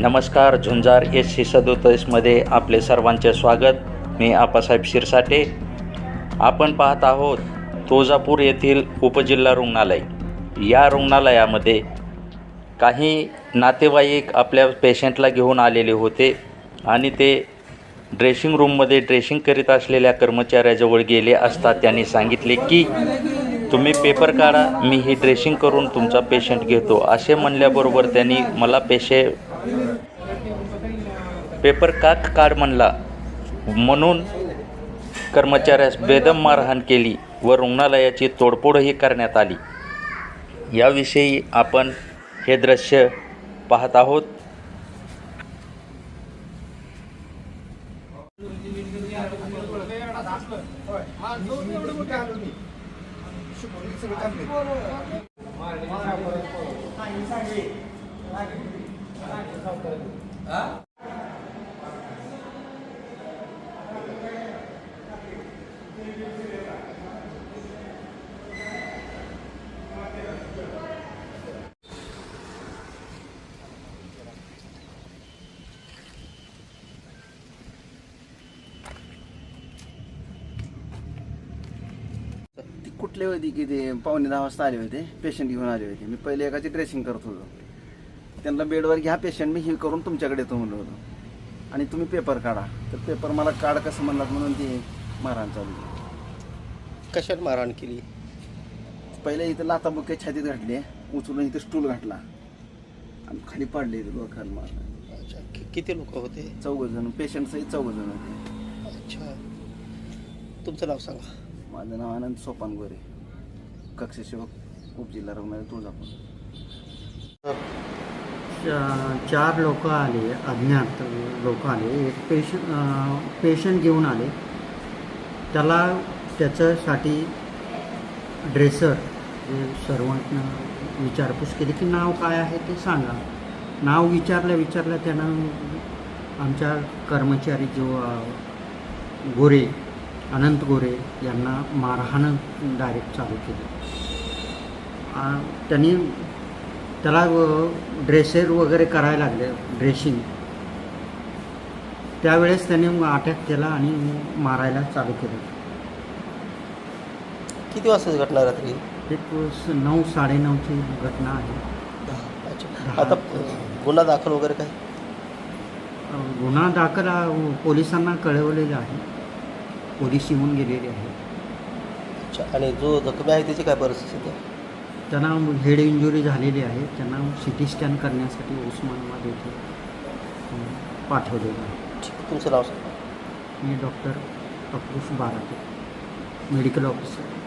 नमस्कार झुंजार S C सदोतीसमध्ये आपले सर्वांचे स्वागत. मी आपासाहेब शिरसाटे. आपण पाहत आहोत तुळजापूर येथील उपजिल्हा रुग्णालय. या रुग्णालयामध्ये काही नातेवाईक आपल्या पेशंटला घेऊन आलेले होते आणि ते ड्रेसिंग रूममध्ये ड्रेसिंग करीत असलेल्या कर्मचाऱ्याजवळ गेले असता त्यांनी सांगितले की तुम्ही पेपर काढा मी ही ड्रेसिंग करून तुमचा पेशंट घेतो. असे म्हणल्याबरोबर त्यांनी मला पेशे पेपर काक काढ म्हणला. म्हणून कर्मचाऱ्यास बेदम मारहाण केली व रुग्णालयाची तोडफोडही करण्यात आली. याविषयी आपण हे दृश्य पाहत आहोत. कुठले होती की ते पावणे दहा वाजता आले होते पेशंट घेऊन आले होते. मी पहिले एकाची ड्रेसिंग करत होतो. त्यांना बेडवर घ्या पेशंट मी ही करून तुमच्याकडे येतो म्हणलं होतं. आणि तुम्ही पेपर काढा. तर पेपर मला काढ कसं म्हणलात म्हणून ते मारहाण चालू. कशात मारहाण केली? पहिले इथं लाता बुके छातीत घातली उचलून इथं स्टूल घातला. आणि खाली पाडले इथं मारलं अच्छा कि- किती लोक होते? चौघ जण पेशंट सहित चौघ जण होते. अच्छा. तुमचं नाव सांगा. माझं नाव आनंद सोपान गोरे. कक्षसेवक उपजिल्हा रुग्णालय तुळजापूर. चार लोक आले अज्ञात लोक आले. एक पेशंट पेशंट घेऊन आले. त्याला त्याच्यासाठी ड्रेसर सर्वांना विचारपूस केली की नाव काय आहे ते सांगा. नाव विचारलं विचारलं त्यानं आमच्या कर्मचारी जो गोरे अनंत गोरे यांना मारहाण डायरेक्ट चालू केली. त्यांनी त्याला ड्रेसेर वगैरे करायला लागले ड्रेसिंग त्यावेळेस त्याने अटॅक केला आणि मारायला चालू केलं. किती वाजताची घटना रात्री? एक नऊ साडेनऊची घटना आहे. आता गुन्हा दाखल वगैरे काय? गुन्हा दाखल पोलिसांना कळवलेला आहे. पोलीस येऊन गेलेले आहे. अच्छा आणि जो जखमी आहे त्याची काय परिस्थिती आहे? त्यांना हेड इंजुरी झालेली आहे. त्यांना सी टी स्कॅन करण्यासाठी उस्मानाबाद येथे अ, पाठवलेलं आहे. ठीक तुमचं नाव सांगा. मी doctor Afrush Barate medical officer.